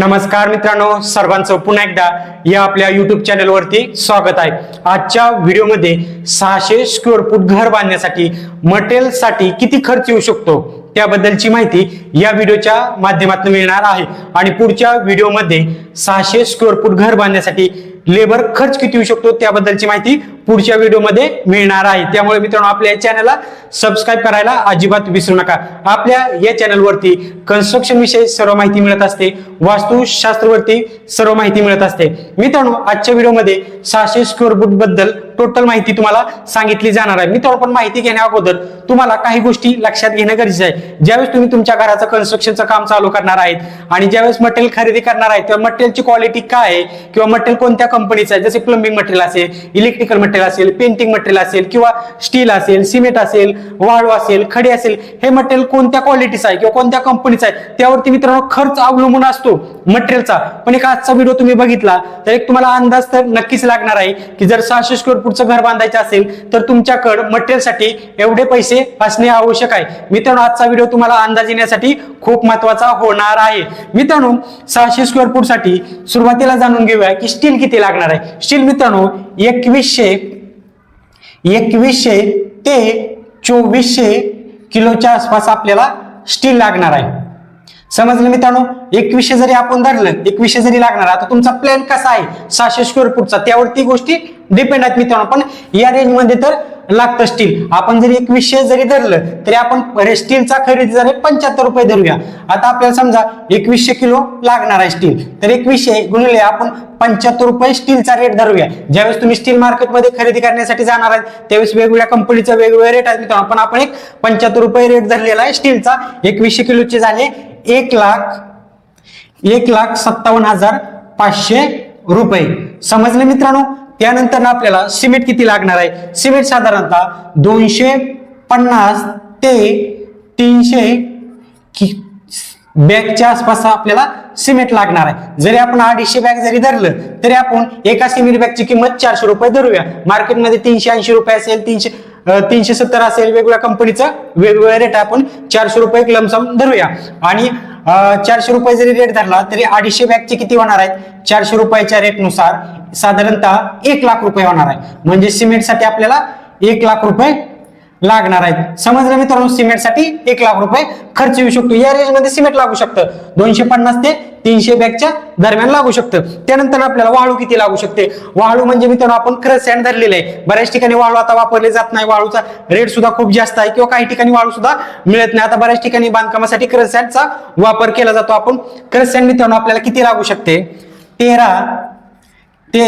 नमस्कार मित्रांनो सर्वांचं पुन्हा एकदा या आपल्या युट्यूब चॅनलवरती स्वागत आहे. आजच्या व्हिडिओमध्ये सहाशे स्क्वेअर फूट घर बांधण्यासाठी मटेरियलसाठी किती खर्च येऊ शकतो त्याबद्दलची माहिती या व्हिडिओच्या माध्यमातून मिळणार आहे. आणि पुढच्या व्हिडिओमध्ये सहाशे स्क्वेअर फूट घर बांधण्यासाठी लेबर खर्च किती येऊ शकतो त्याबद्दलची माहिती पुढच्या व्हिडिओमध्ये मिळणार आहे. त्यामुळे मित्रांनो आपल्या या चॅनलला सबस्क्राईब करायला अजिबात विसरू नका. आपल्या या चॅनलवरती कन्स्ट्रक्शन विषयी सर्व माहिती मिळत असते. वास्तुशास्त्रवरती सर्व माहिती मिळत असते. मित्रांनो आजच्या व्हिडिओमध्ये सहाशे स्क्वेअर फूटबद्दल टोटल माहिती तुम्हाला सांगितली जाणार आहे. मित्रांनो पण माहिती घेण्या अगोदर तुम्हाला काही गोष्टी लक्षात घेणं गरजेचं आहे. ज्यावेळेस तुम्ही तुमच्या घराचं कन्स्ट्रक्शनचं काम चालू करणार आहेत आणि ज्यावेळेस मटेरियल खरेदी करणार आहे तेव्हा मटेरियलची क्वालिटी काय आहे किंवा मटेरियल कोणत्या कंपनीचं आहे? जसे प्लंबिंग मटेरियल असेल इलेक्ट्रिकल मटेरियल असेल पेंटिंग मटेरियल असेल किंवा स्टील असेल सिमेंट असेल वाळू असेल खडे असेल हे मटेरियल कोणत्या क्वालिटीचं आहे किंवा कोणत्या कंपनीचं आहे त्यावरती मित्रांनो खर्च अवलंबून असतो मटेरियलचा पण एक आजचा व्हिडिओ तुम्ही बघितला तर एक तुम्हाला अंदाज तर नक्कीच लागणार आहे की जर सहाशे स्क्वेअर फूटचं घर बांधायचं असेल तर तुमच्याकडे मटेरियलसाठी एवढे पैसे असणे आवश्यक आहे. मित्रांनो आजचा व्हिडिओ तुम्हाला अंदाज येण्यासाठी खूप महत्त्वाचा होणार आहे. मित्रांनो सहाशे स्क्वेअर फूटसाठी सुरुवातीला जाणून घेऊया की स्टील किती लागणार आहे. स्टील मित्रांनो एकवीसशे एकवीसशे ते चोवीसशे किलोच्या आसपास आपल्याला स्टील लागणार आहे. समजलं मित्रांनो? एकवीसशे जरी आपण धरलं एकवीसशे जरी लागणार आता तुमचा प्लॅन कसा आहे? सहाशे स्क्वेअर फूटचा त्यावरती गोष्टी डिपेंड आहेत मित्रांनो. पण या रेंजमध्ये तर लागतं स्टील आपण जरी एकवीसशे जरी धरलं तरी आपण स्टीलचा खरेदी जरी पंच्याहत्तर रुपये धरूया. आता आपल्याला समजा एकवीसशे किलो लागणार आहे स्टील तर एकवीसशे गुणिले आपण पंच्याहत्तर रुपये स्टीलचा रेट धरूया. ज्यावेळेस तुम्ही स्टील मार्केटमध्ये खरेदी करण्यासाठी जाणार आहे त्यावेळेस वेगवेगळ्या कंपनीचा वेगवेगळ्या रेट आहेत. मित्रांनो पण आपण एक पंच्याहत्तर रुपये रेट धरलेला आहे स्टीलचा एकवीसशे किलोचे झाले एक लाख एक लाख सत्तावन्न हजार पाचशे रुपये. समजले मित्रांनो? त्यानंतर आपल्याला सिमेंट किती लागणार आहे? सिमेंट साधारणतः दोनशे पन्नास ते तीनशे बॅगच्या आसपास आपल्याला सिमेंट लागणार आहे. जरी आपण अडीचशे बॅग जरी धरलं तरी आपण एका सिमेंट बॅगची किंमत चारशे रुपये धरूया. मार्केटमध्ये तीनशे ऐंशी रुपये असेल तीनशे तीनशे सत्तर असेल वेगवेगळ्या कंपनीचं वेगवेगळ्या रेट आपण चारशे रुपये लमसम धरूया. आणि चारशे रुपये जरी रेट धरला तरी अडीचशे बॅगचे किती होणार आहेत चारशे रुपयाच्या रेटनुसार साधारणतः एक लाख रुपये होणार आहे. म्हणजे सिमेंटसाठी आपल्याला एक लाख रुपये लागणार आहेत. समजलं मित्रांनो? सिमेंटसाठी एक लाख रुपये खर्च येऊ शकतो. या रेंजमध्ये सिमेंट लागू शकतं. दोनशे पन्नास ते तीनशे बॅगच्या दरम्यान लागू शकतं. त्यानंतर आपल्याला वाळू किती लागू शकते? वाळू म्हणजे मित्रांनो आपण खरं सँड धरलेलं आहे. बऱ्याच ठिकाणी वाळू आता वापरले जात नाही. वाळूचा रेट सुद्धा खूप जास्त आहे किंवा काही ठिकाणी वाळू सुद्धा मिळत नाही. आता बऱ्याच ठिकाणी बांधकामासाठी खरं सँडचा वापर केला जातो. आपण क्रसॅन सँड मित्रांनो आपल्याला किती लागू शकते? तेरा ते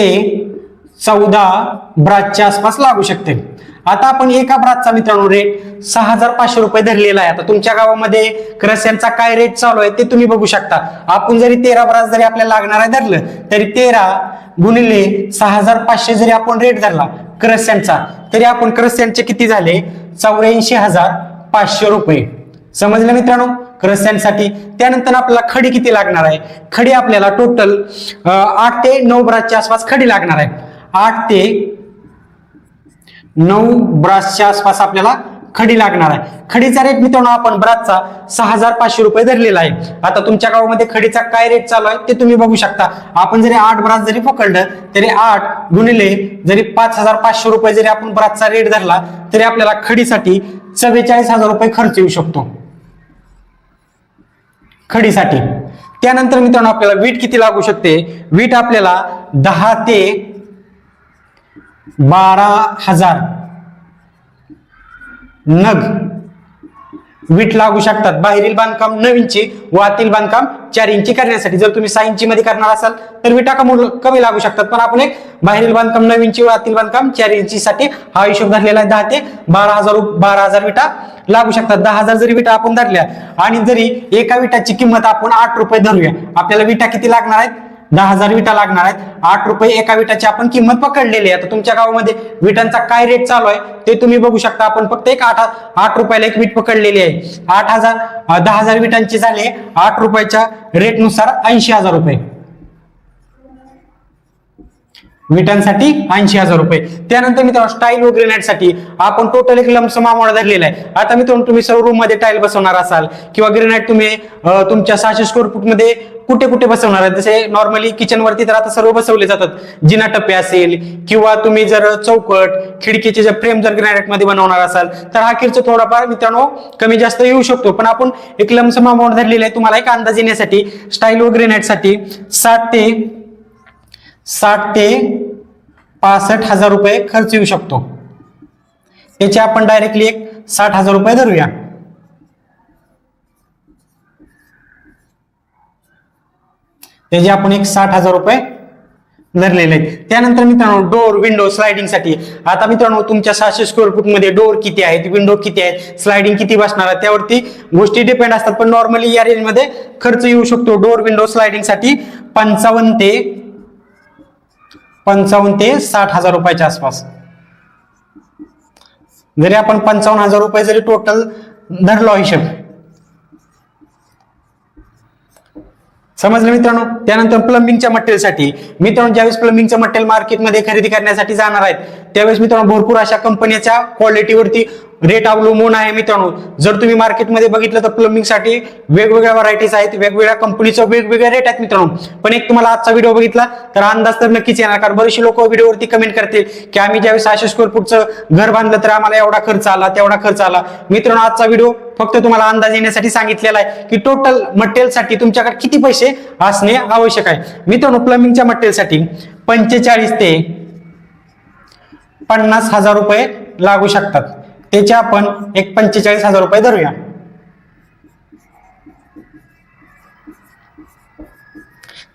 चौदा ब्राचच्या आसपास लागू शकते आता आपण एका ब्राचचा मित्रांनो रेट सहा हजार पाचशे रुपये धरलेला आहे. आता तुमच्या गावामध्ये क्रस्यांचा काय रेट चालू आहे ते तुम्ही बघू शकता. आपण जरी तेरा ब्राच जरी आपल्याला लागणार आहे धरलं तरी तेरा गुणिले सहा हजार पाचशे जरी आपण रेट धरला क्रस्यांचा तरी आपण क्रस्यांचे किती झाले? चौऱ्याऐंशी हजार पाचशे रुपये. समजलं मित्रांनो? रस्यांसाठी त्यानंतर आपल्याला खडी किती लागणार आहे? खडी आपल्याला टोटल आठ ते नऊ ब्रासच्या आसपास खडी लागणार आहे. आठ ते नऊ ब्रासच्या आसपास आपल्याला खडी लागणार आहे. खडीचा रेट मित्रांनो आपण ब्रासचा सहा हजार पाचशे रुपये धरलेला आहे. आता तुमच्या गावामध्ये खडीचा काय रेट चालू आहे ते तुम्ही बघू शकता. आपण जरी आठ ब्रास जरी पकडलं तरी आठ गुणिले जरी पाच हजार पाचशे रुपये जरी आपण ब्रासचा रेट धरला तरी आपल्याला खडीसाठी चव्वेचाळीस हजार रुपये खर्च येऊ शकतो. खडीसाठी. त्यानंतर मित्रांनो आपल्याला वीट किती लागू शकते? वीट आपल्याला दहा ते बारा हजार नग वीट लागू शकतात. बाहेरील बांधकाम नऊ इंची व आतील बांधकाम चार इंची करण्यासाठी. जर तुम्ही सहा इंची मध्ये करणार असाल तर विटा कमी कमी लागू शकतात. पण आपण एक बाहेरील बांधकाम नऊ इंची व आतील बांधकाम चार इंची साठी हा हिशोब धरलेला आहे दहा ते बारा हजार बारा हजार विटा लागू शकतात. दहा हजार जरी विटा आपण धरल्या आणि जरी एका विटाची किंमत आपण आठ रुपये धरूया आपल्याला विटा किती लागणार आहेत? दहा हजार विटा लागणार आहेत. आठ रुपये एका विटाची आपण किंमत पकडलेली आहे. आता तुमच्या गावामध्ये विटांचा काय रेट चालू आहे? ते तुम्ही बघू शकता. आपण फक्त एक आठ आठ रुपयाला एक वीट पकडलेली आहे. आठ हजार दहा हजार विटांचे झाले. आठ रुपयाच्या रेटनुसार ऐंशी हजार रुपये. विटांसाठी ऐंशी हजार रुपये. त्यानंतर मित्रांनो स्टाईल व ग्रेनाईटसाठी आपण टोटल एक लमसम अमाऊंट धरलेला आहे. आता मित्रांनो तुम्ही सर्व रूममध्ये टाईल बसवणार असाल किंवा ग्रेनाईट तुम्ही तुमच्या सहाशे स्क्वेअर फूटमध्ये कुठे कुठे बसवणार आहे? जसे नॉर्मली किचन वरती तर आता सर्व बसवले जातात. जिना टप्पे असेल किंवा तुम्ही जर चौकट खिडकीचे जर फ्रेम जर ग्रॅनाइटमध्ये बनवणार असाल तर हा खर्च थोडाफार मित्रांनो कमी जास्त येऊ शकतो. पण आपण एक लमसम अमाऊंट धरलेला आहे. तुम्हाला एक अंदाज येण्यासाठी स्टाईल व ग्रेनाईटसाठी सात ते साठ ते पासष्ट हजार रुपये खर्च येऊ शकतो. त्याचे आपण डायरेक्टली एक साठ हजार रुपये धरूया. त्याचे आपण एक साठ हजार रुपये धरलेले आहेत. त्यानंतर मित्रांनो डोर विंडो स्लायडिंगसाठी. आता मित्रांनो तुमच्या सहाशे स्क्वेअर फूटमध्ये डोर किती आहेत विंडो किती आहेत स्लायडिंग किती बसणार आहे त्यावरती गोष्टी डिपेंड असतात. पण नॉर्मली या रेंजमध्ये खर्च येऊ शकतो. डोर विंडो स्लायडिंगसाठी पंचावन्न ते पंचावन्न ते साठ हजार रुपयाच्या आसपास. जरी आपण पंचावन्न हजार रुपये जरी टोटल धरलो हिशेब. समजलं मित्रांनो? त्यानंतर प्लंबिंगच्या मटेरियलसाठी मित्रांनो ज्यावेळेस प्लंबिंगचं मटेरियल मार्केटमध्ये खरेदी करण्यासाठी जाणार आहेत त्यावेळेस मित्रांनो भरपूर अशा कंपन्याच्या क्वालिटीवरती रेट अवलंबून आहे मित्रांनो. जर तुम्ही मार्केटमध्ये बघितलं तर प्लंबिंगसाठी वेगवेगळ्या व्हरायटीज आहेत वेगवेगळ्या कंपनीचं वेगवेगळे रेट आहेत मित्रांनो. पण एक तुम्हाला आजचा व्हिडिओ बघितला तर अंदाज तर नक्कीच येणार कारण बरेचसे लोक व्हिडिओवरती कमेंट करतील की आम्ही ज्यावेळेस सहाशे स्क्वेअर फूटचं घर बांधलं तर आम्हाला एवढा खर्च आला तेवढा खर्च आला. मित्रांनो आजचा व्हिडिओ फक्त तुम्हाला अंदाज येण्यासाठी सांगितलेला आहे की टोटल मटेरियलसाठी तुमच्याकडे किती पैसे असणे आवश्यक आहे. मित्रांनो प्लंबिंगच्या मटेरियलसाठी पंचेचाळीस ते पन्नास हजार रुपये लागू शकतात. त्याचे आपण एक पंचेचाळीस हजार रुपये धरूया.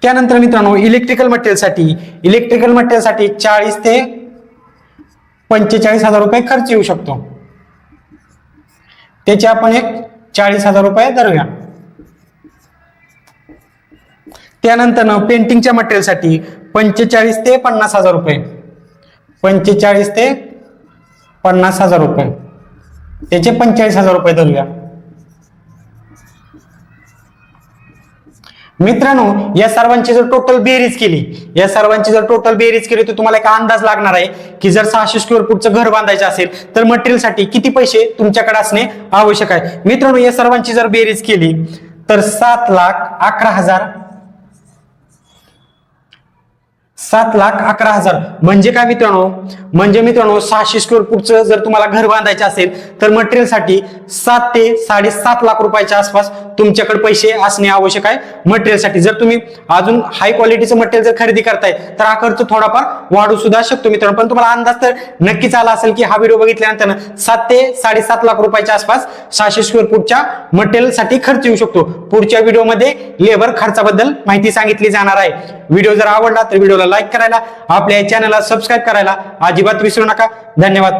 त्यानंतर मित्रांनो इलेक्ट्रिकल मटेरियलसाठी इलेक्ट्रिकल मटेरियलसाठी चाळीस ते पंचेचाळीस हजार रुपये खर्च येऊ शकतो. त्याचे आपण एक चाळीस हजार रुपये धरूया. त्यानंतर पेंटिंगच्या मटेरियलसाठी पंचेचाळीस ते पन्नास हजार रुपये. पंचेचाळीस ते पन्नास हजार रुपये. त्याचे पंचेचाळीस हजार रुपये धरूया. मित्रांनो या सर्वांची जर टोटल बेरीज केली या सर्वांची जर टोटल बेरीज केली तर तुम्हाला एक अंदाज लागणार आहे की जर सहाशे स्क्वेअर फूटचं घर बांधायचं असेल तर मटेरियलसाठी किती पैसे तुमच्याकडे असणे आवश्यक आहे. मित्रांनो या सर्वांची जर बेरीज केली तर सात लाख अकरा हजार सात लाख अकरा हजार. म्हणजे काय मित्रांनो? म्हणजे मित्रांनो सहाशे स्क्वेअर फूटचं जर तुम्हाला घर बांधायचं असेल तर मटेरियलसाठी सात ते साडेसात लाख रुपयाच्या आसपास तुमच्याकडे पैसे असणे आवश्यक आहे. मटेरियलसाठी जर तुम्ही अजून हाय क्वालिटीचं मटेरियल जर खरेदी करताय तर हा खर्च थोडाफार वाढू सुद्धा शकतो मित्रांनो. पण तुम्हाला अंदाज तर नक्कीच आला असेल की हा व्हिडिओ बघितल्यानंतर सात ते साडेसात लाख रुपयाच्या आसपास सहाशे स्क्वेअर फूटच्या मटेरियलसाठी खर्च येऊ शकतो. पुढच्या व्हिडिओमध्ये लेबर खर्चाबद्दल माहिती सांगितली जाणार आहे. व्हिडिओ जर आवडला तर व्हिडिओला लाईक करायला आपल्या चॅनलला सबस्क्राईब करायला अजिबात विसरू नका. धन्यवाद.